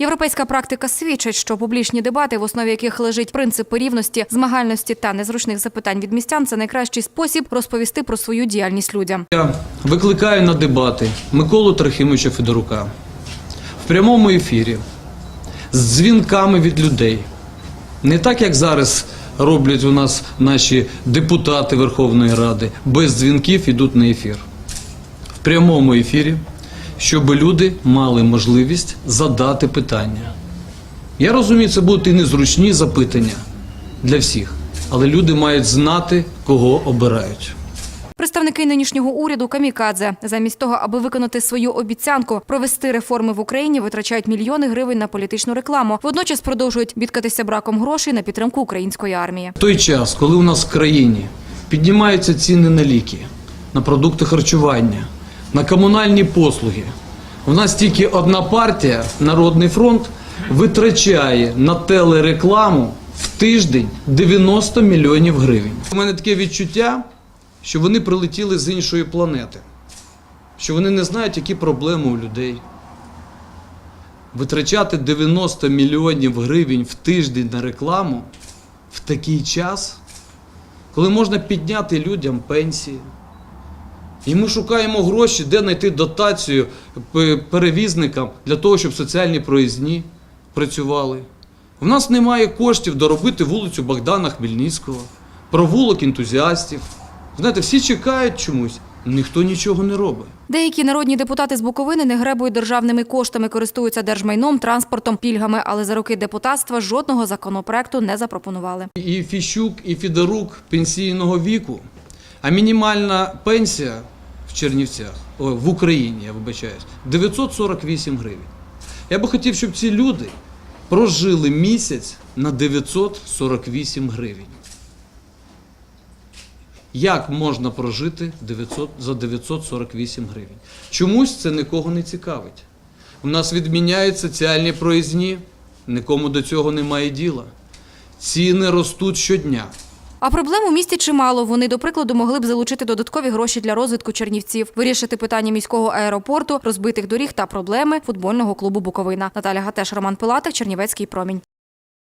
Європейська практика свідчить, що публічні дебати, в основі яких лежить принцип рівності, змагальності та незручних запитань від містян, це найкращий спосіб розповісти про свою діяльність людям. Я викликаю на дебати Миколу Трохимовича Федорука в прямому ефірі з дзвінками від людей. Не так, як зараз роблять у нас наші депутати Верховної Ради, без дзвінків ідуть на ефір. В прямому ефірі, щоб люди мали можливість задати питання. Я розумію, це будуть і незручні запитання для всіх, але люди мають знати, кого обирають. Представники нинішнього уряду камікадзе замість того, аби виконати свою обіцянку провести реформи в Україні, витрачають мільйони гривень на політичну рекламу. Водночас продовжують бідкатися браком грошей на підтримку української армії. В той час, коли у нас в країні піднімаються ціни на ліки, на продукти харчування, на комунальні послуги, у нас тільки одна партія, Народний фронт, витрачає на телерекламу в тиждень 90 мільйонів гривень. У мене таке відчуття, що вони прилетіли з іншої планети, що вони не знають, які проблеми у людей. Витрачати 90 мільйонів гривень в тиждень на рекламу в такий час, коли можна підняти людям пенсії. І ми шукаємо гроші, де знайти дотацію перевізникам для того, щоб соціальні проїзні працювали. У нас немає коштів доробити вулицю Богдана Хмельницького, провулок ентузіастів. Знаєте, всі чекають чомусь, ніхто нічого не робить. Деякі народні депутати з Буковини не гребують державними коштами, користуються держмайном, транспортом, пільгами, але за роки депутатства жодного законопроекту не запропонували. і Фіщук, і Фідорук пенсійного віку, а мінімальна пенсія в Чернівцях, о, в Україні, я вибачаюсь, 948 гривень. Я би хотів, щоб ці люди прожили місяць на 948 гривень. Як можна прожити 900, за 948 гривень? Чомусь це нікого не цікавить. У нас відміняють соціальні проїзні, нікому до цього немає діла. Ціни ростуть щодня. А проблем у місті чимало. Вони, до прикладу, могли б залучити додаткові гроші для розвитку Чернівців, вирішити питання міського аеропорту, розбитих доріг та проблеми футбольного клубу Буковина. Наталя Гатеш, Роман Пилатик, Чернівецький промінь.